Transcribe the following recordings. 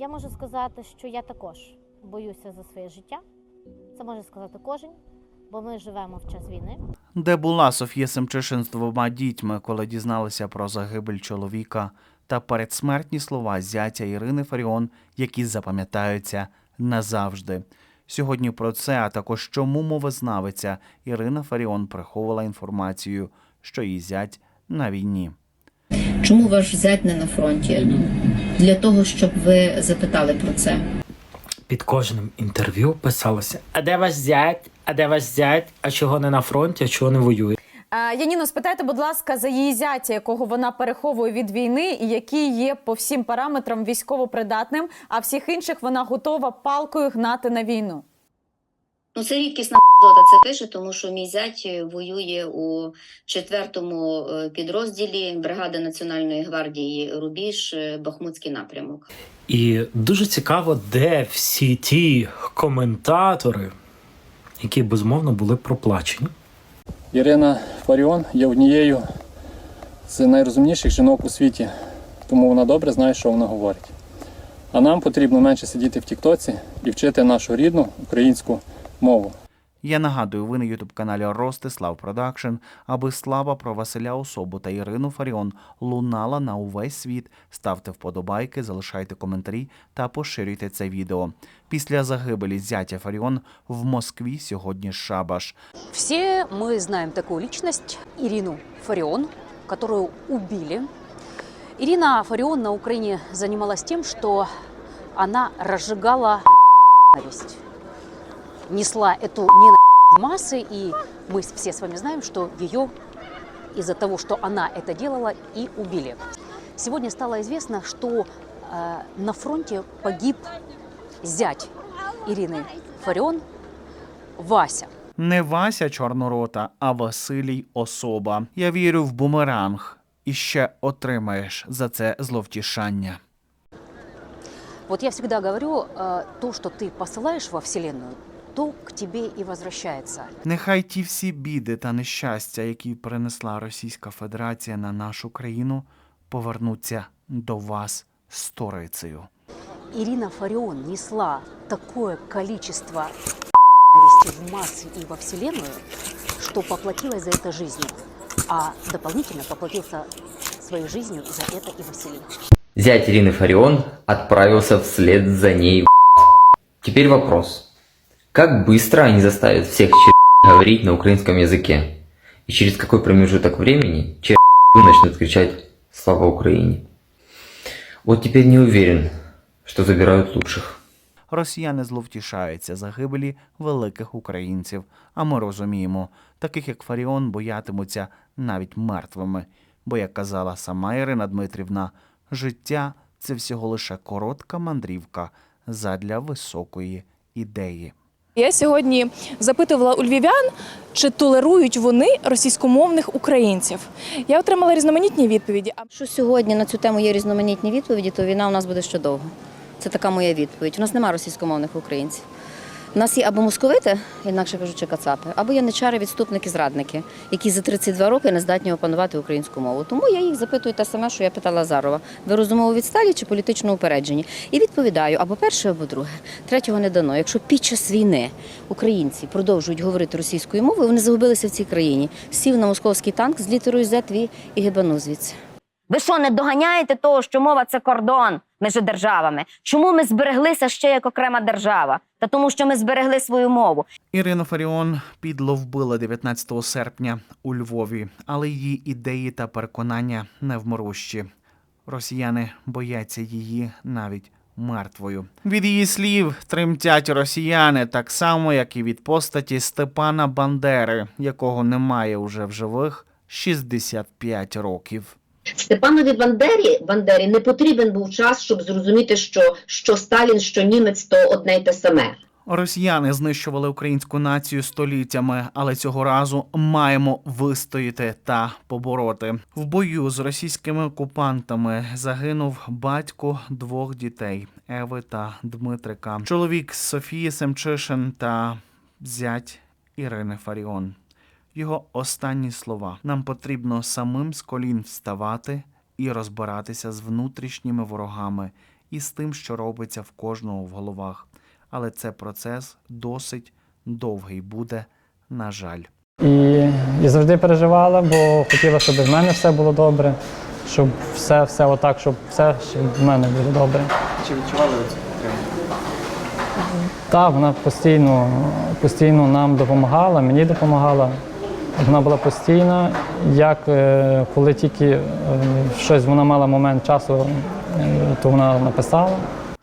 Я можу сказати, що я також боюся за своє життя. Це може сказати кожен, бо ми живемо в час війни. Де була Софія Семчишин з двома дітьми, коли дізналися про загибель чоловіка та передсмертні слова зятя Ірини Фаріон, які запам'ятаються назавжди. Сьогодні про це, а також чому мовознавиця Ірина Фаріон приховувала інформацію, що її зять на війні. Чому ваш зять не на фронті? Для того, щоб ви запитали про це. Під кожним інтерв'ю писалося: А де ваш зять? А де ваш зять? А чого не на фронті, а чого не воює? Е, Яніно, спитайте, будь ласка, за її зятя, якого вона переховує від війни, і який є по всім параметрам військово-придатним, а всіх інших вона готова палкою гнати на війну. Ну, це рідкісна зота це пише, тому що мій зять воює у четвертому е, підрозділі бригади Національної гвардії Рубіж, е, Бахмутський напрямок. І дуже цікаво, де всі ті коментатори, які безумовно були проплачені. Ірина Фаріон є однією з найрозумніших жінок у світі, тому вона добре знає, що вона говорить. А нам потрібно менше сидіти в Тіктоці і вчити нашу рідну українську мову. Я нагадую, ви на ютуб каналі Ростислав Продакшн, аби слава про Василя Особу та Ірину Фаріон лунала на увесь світ. Ставте вподобайки, залишайте коментарі та поширюйте це відео. Після загибелі зятя Фаріон в Москві сьогодні шабаш. Все мы знаем такую личность, Ирину Фарион, которую убили. Ирина Фарион на Украине занималась тем, что она разжигала ненависть, несла эту ненависть в массы, и мы все с вами знаем, что ее из-за того, что она это делала, и убили. Сегодня стало известно, что э, на фронте погиб зять Ирины Фарион, Вася. Не Вася Чорнорота, а Василій Особа. Я вірю в бумеранг. І ще отримаєш за це зловтішання. Вот я всегда говорю, э, то, что ты посылаешь во Вселенную, то к тебе и возвращается. Нехай ті всі біди та нещастя, які принесла Російська Федерація на нашу країну, повернуться до вас сторицею. Ирина Фарион несла такое количество ненависти в массы и во Вселенную, что поплатилась за это жизнью. А дополнительно поплатился своей жизнью за это и Василий. Зять Ирины Фарион отправился вслед за ней в Теперь вопрос. Как быстро они заставят всех чер... говорить на украинском языке? И через какой промежуток времени чер... начнут кричать «Слава Украине»? Вот теперь не уверен, что забирают лучших. Росіяни зловтішаються загибелі великих українців. А ми розуміємо, таких як Фаріон боятимуться навіть мертвими. Бо, як казала сама Ірина Дмитрівна, життя це всього лише коротка мандрівка задля високої ідеї. Я сьогодні запитувала у львів'ян, чи толерують вони російськомовних українців. Я отримала різноманітні відповіді. А Що сьогодні на цю тему є різноманітні відповіді, то війна у нас буде ще довго. Це така моя відповідь. У нас немає російськомовних українців. Нас є або московити, інакше кажучи, кацапи, або яничари, відступники, зрадники, які за 32 роки не здатні опанувати українську мову. Тому я їх запитую те саме, що я питала Азарова. Ви розумово відсталі чи політично упереджені? І відповідаю або перше, або друге. Третього не дано. Якщо під час війни українці продовжують говорити російською мовою, вони загубилися в цій країні. Сів на московський танк з літерою Z і гибанув звідси. Ви що, не доганяєте того, що мова це кордон між державами? Чому ми збереглися ще як окрема держава? Та тому, що ми зберегли свою мову. Ірину Фаріон підло вбили 19 серпня у Львові, але її ідеї та переконання невмирущі. Росіяни бояться її навіть мертвою. Від її слів тремтять росіяни так само, як і від постаті Степана Бандери, якого немає уже в живих 65 років. Степанові Бандері Бандері не потрібен був час, щоб зрозуміти, що, що Сталін, що німець то одне й те саме. Росіяни знищували українську націю століттями, але цього разу маємо вистояти та побороти. В бою з російськими окупантами загинув батько двох дітей Еви та Дмитрика, чоловік Софії Семчишин та зять Ірини Фаріон. Його останні слова: нам потрібно самим з колін вставати і розбиратися з внутрішніми ворогами і з тим, що робиться в кожного в головах. Але це процес досить довгий буде, на жаль. І, і завжди переживала, бо хотіла, щоб в мене все було добре, щоб все, все отак, щоб все щоб в мене було добре. Чи відчували ви цю підтримку? Так, вона постійно, постійно нам допомагала, мені допомагала. Вона була постійна. Як е, коли тільки е, щось вона мала момент часу, е, то вона написала.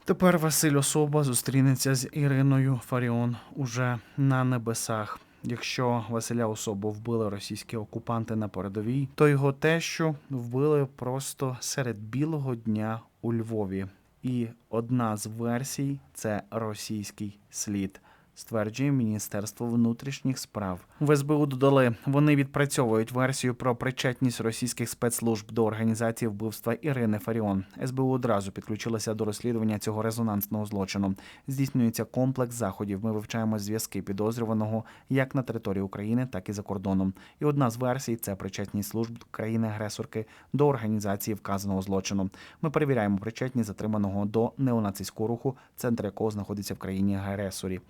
Тепер Василь Особа зустрінеться з Іриною Фаріон уже на небесах. Якщо Василя Особу вбили російські окупанти на передовій, то його тещу вбили просто серед білого дня у Львові. І одна з версій це російський слід. Стверджує Міністерство внутрішніх справ. В СБУ додали, вони відпрацьовують версію про причетність російських спецслужб до організації вбивства Ірини Фаріон. СБУ одразу підключилася до розслідування цього резонансного злочину. Здійснюється комплекс заходів. Ми вивчаємо зв'язки підозрюваного як на території України, так і за кордоном. І одна з версій це причетність служб країни-агресорки до організації вказаного злочину. Ми перевіряємо причетність затриманого до неонацистського руху, центр якого знаходиться в країні агресорі.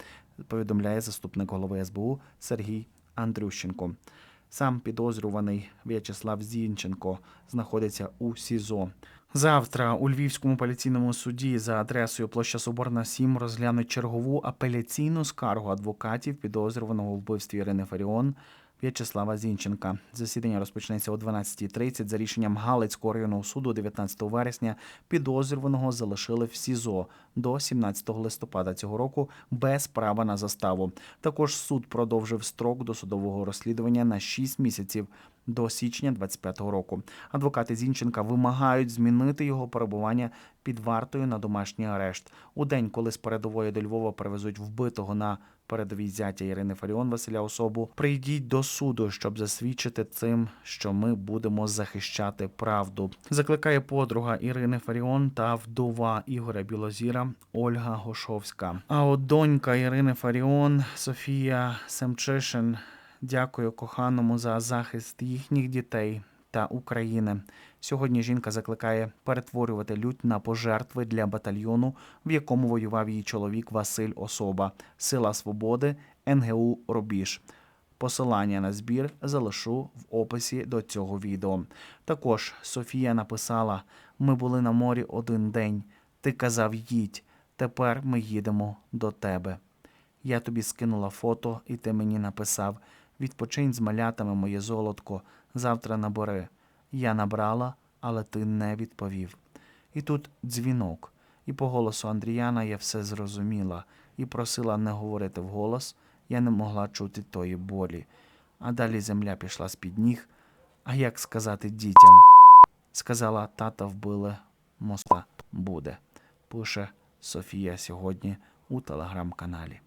Повідомляє заступник голови СБУ Сергій Андрющенко. Сам підозрюваний В'ячеслав Зінченко знаходиться у СІЗО. Завтра у Львівському апеляційному суді за адресою площа Соборна 7 розглянуть чергову апеляційну скаргу адвокатів підозрюваного у вбивстві Ірини Фаріон В'ячеслава Зінченка. Засідання розпочнеться о 12.30 за рішенням Галицького районного суду 19 вересня. Підозрюваного залишили в СІЗО до 17 листопада цього року без права на заставу. Також суд продовжив строк досудового розслідування на 6 місяців до січня 25-го року. Адвокати Зінченка вимагають змінити його перебування під вартою на домашній арешт. У день, коли з передової до Львова привезуть вбитого на передовій зятя Ірини Фаріон Василя Особу, прийдіть до суду, щоб засвідчити цим, що ми будемо захищати правду. Закликає подруга Ірини Фаріон та вдова Ігоря Білозіра Ольга Гошовська. А от донька Ірини Фаріон Софія Семчишин дякую коханому за захист їхніх дітей та України. Сьогодні жінка закликає перетворювати лють на пожертви для батальйону, в якому воював її чоловік Василь Особа, Сила Свободи, НГУ Рубіж. Посилання на збір залишу в описі до цього відео. Також Софія написала: Ми були на морі один день. Ти казав їдь. Тепер ми їдемо до тебе. Я тобі скинула фото, і ти мені написав: Відпочинь з малятами, моє золотко, завтра набери. Я набрала, але ти не відповів. І тут дзвінок. І по голосу Андріяна я все зрозуміла і просила не говорити вголос, я не могла чути тої болі. А далі земля пішла з-під ніг. А як сказати дітям? Сказала, тата вбили, моста буде. Пише Софія сьогодні у телеграм-каналі.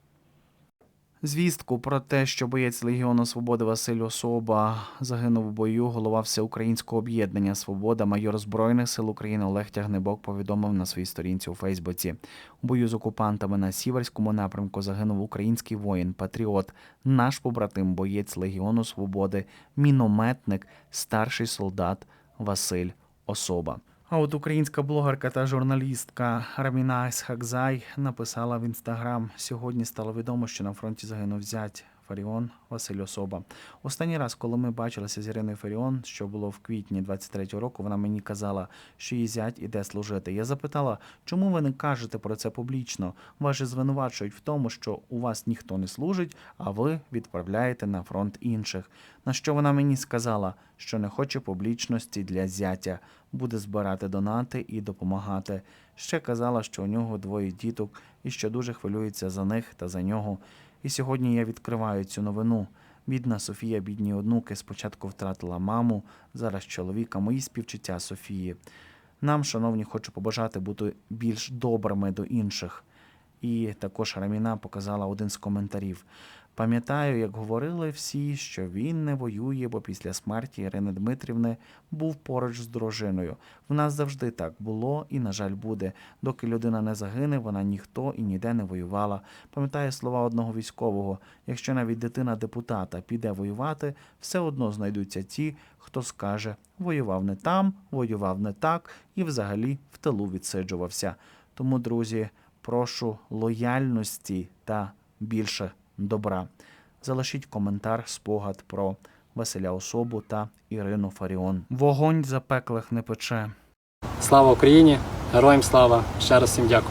Звістку про те, що боєць Легіону Свободи Василь Особа загинув у бою, голова всеукраїнського об'єднання Свобода, майор Збройних сил України Олег Тягнебок повідомив на своїй сторінці у Фейсбуці. У бою з окупантами на сіверському напрямку загинув український воїн, патріот, наш побратим, боєць Легіону Свободи, мінометник, старший солдат Василь Особа. А от українська блогерка та журналістка Раміна Ісхакзай написала в інстаграм: сьогодні стало відомо, що на фронті загинув зять Фаріон Василь Особа. Останній раз, коли ми бачилися з Іриною Фаріон, що було в квітні 23-го року, вона мені казала, що її зять іде служити. Я запитала, чому ви не кажете про це публічно? Вас же звинувачують в тому, що у вас ніхто не служить, а ви відправляєте на фронт інших. На що вона мені сказала, що не хоче публічності для зятя, буде збирати донати і допомагати. Ще казала, що у нього двоє діток і що дуже хвилюється за них та за нього. І сьогодні я відкриваю цю новину. Бідна Софія, бідні онуки, спочатку втратила маму, зараз чоловіка. Мої співчуття Софії. Нам, шановні, хочу побажати бути більш добрими до інших. І також Раміна показала один з коментарів. Пам'ятаю, як говорили всі, що він не воює, бо після смерті Ірини Дмитрівни був поруч з дружиною. В нас завжди так було і, на жаль, буде. Доки людина не загине, вона ніхто і ніде не воювала. Пам'ятаю слова одного військового: якщо навіть дитина депутата піде воювати, все одно знайдуться ті, хто скаже: воював не там, воював не так і взагалі в тилу відсиджувався. Тому, друзі, прошу лояльності та більше добра. Залишіть коментар, спогад про Василя Особу та Ірину Фаріон. Вогонь запеклих не пече. Слава Україні! Героям слава! Ще раз всім дякую.